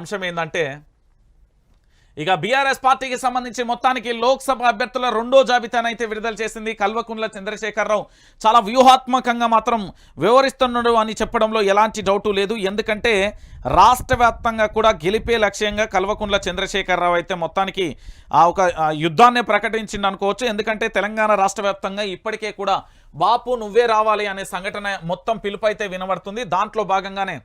అంశం ఏంటంటే ఇక బీఆర్ఎస్ పార్టీకి సంబంధించి మొత్తానికి లోక్సభ అభ్యర్థుల రెండో జాబితానైతే విడుదల చేసింది కల్వకుంట్ల చంద్రశేఖరరావు. చాలా వ్యూహాత్మకంగా మాత్రం వివరిస్తున్నాడు అని చెప్పడంలో ఎలాంటి డౌటు లేదు. ఎందుకంటే రాష్ట్ర కూడా గెలిపే లక్ష్యంగా కల్వకుంట్ల చంద్రశేఖరరావు అయితే మొత్తానికి ఆ ఒక యుద్ధాన్ని ప్రకటించింది అనుకోవచ్చు. ఎందుకంటే తెలంగాణ రాష్ట్ర ఇప్పటికే కూడా బాపు నువ్వే రావాలి అనే సంఘటన మొత్తం పిలుపు అయితే వినబడుతుంది. దాంట్లో భాగంగానే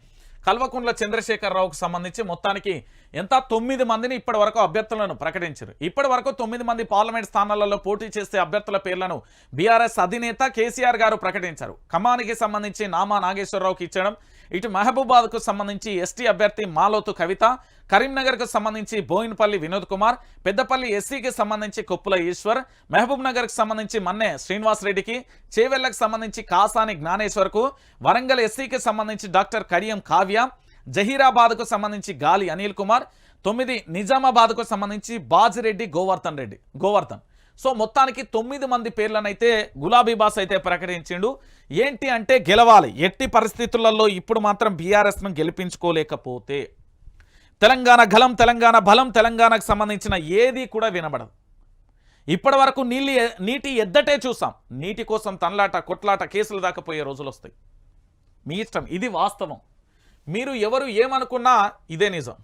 కల్వకుంట్ల చంద్రశేఖరరావుకు సంబంధించి మొత్తానికి ఎంత? తొమ్మిది మందిని ఇప్పటి వరకు అభ్యర్థులను ప్రకటించారు. ఇప్పటి వరకు తొమ్మిది మంది పార్లమెంట్ స్థానాలలో పోటీ చేసే అభ్యర్థుల పేర్లను బీఆర్ఎస్ అధినేత కేసీఆర్ గారు ప్రకటించారు. ఖమ్మానికి సంబంధించి నామా నాగేశ్వరరావుకి ఇచ్చడం ఇటు మహబూబాద్కు సంబంధించి ఎస్టీ అభ్యర్థి మాలోతు కవిత కరీంనగర్కు సంబంధించి బోయినపల్లి వినోద్ కుమార్ పెద్దపల్లి ఎస్సీకి సంబంధించి కొప్పుల ఈశ్వర్ మహబూబ్ నగర్కు సంబంధించి మన్నే శ్రీనివాస్ రెడ్డికి చేవెళ్ళకు సంబంధించి కాసాని జ్ఞానేశ్వర్కు వరంగల్ ఎస్సీకి సంబంధించి డాక్టర్ కడియం కావ్య జహీరాబాద్కు సంబంధించి గాలి అనిల్ కుమార్ తొమ్మిది నిజామాబాద్కు సంబంధించి బాజిరెడ్డి గోవర్ధన్ రెడ్డి గోవర్ధన్. సో మొత్తానికి తొమ్మిది మంది పేర్లనైతే గులాబీ బాస్ అయితే ప్రకటించిండు. ఏంటి అంటే గెలవాలి. ఎట్టి పరిస్థితులలో ఇప్పుడు మాత్రం బీఆర్ఎస్ను గెలిపించుకోలేకపోతే తెలంగాణ గలం తెలంగాణ బలం తెలంగాణకు సంబంధించిన ఏది కూడా వినబడదు. ఇప్పటి వరకు నీళ్ళు నీటి ఎద్దటే చూసాం. నీటి కోసం తనలాట కొట్లాట కేసులు దాకా పోయే రోజులు వస్తాయి. మీ ఇష్టం ఇది వాస్తవం. మీరు ఎవరు ఏమనుకున్నా ఇదే నిజం.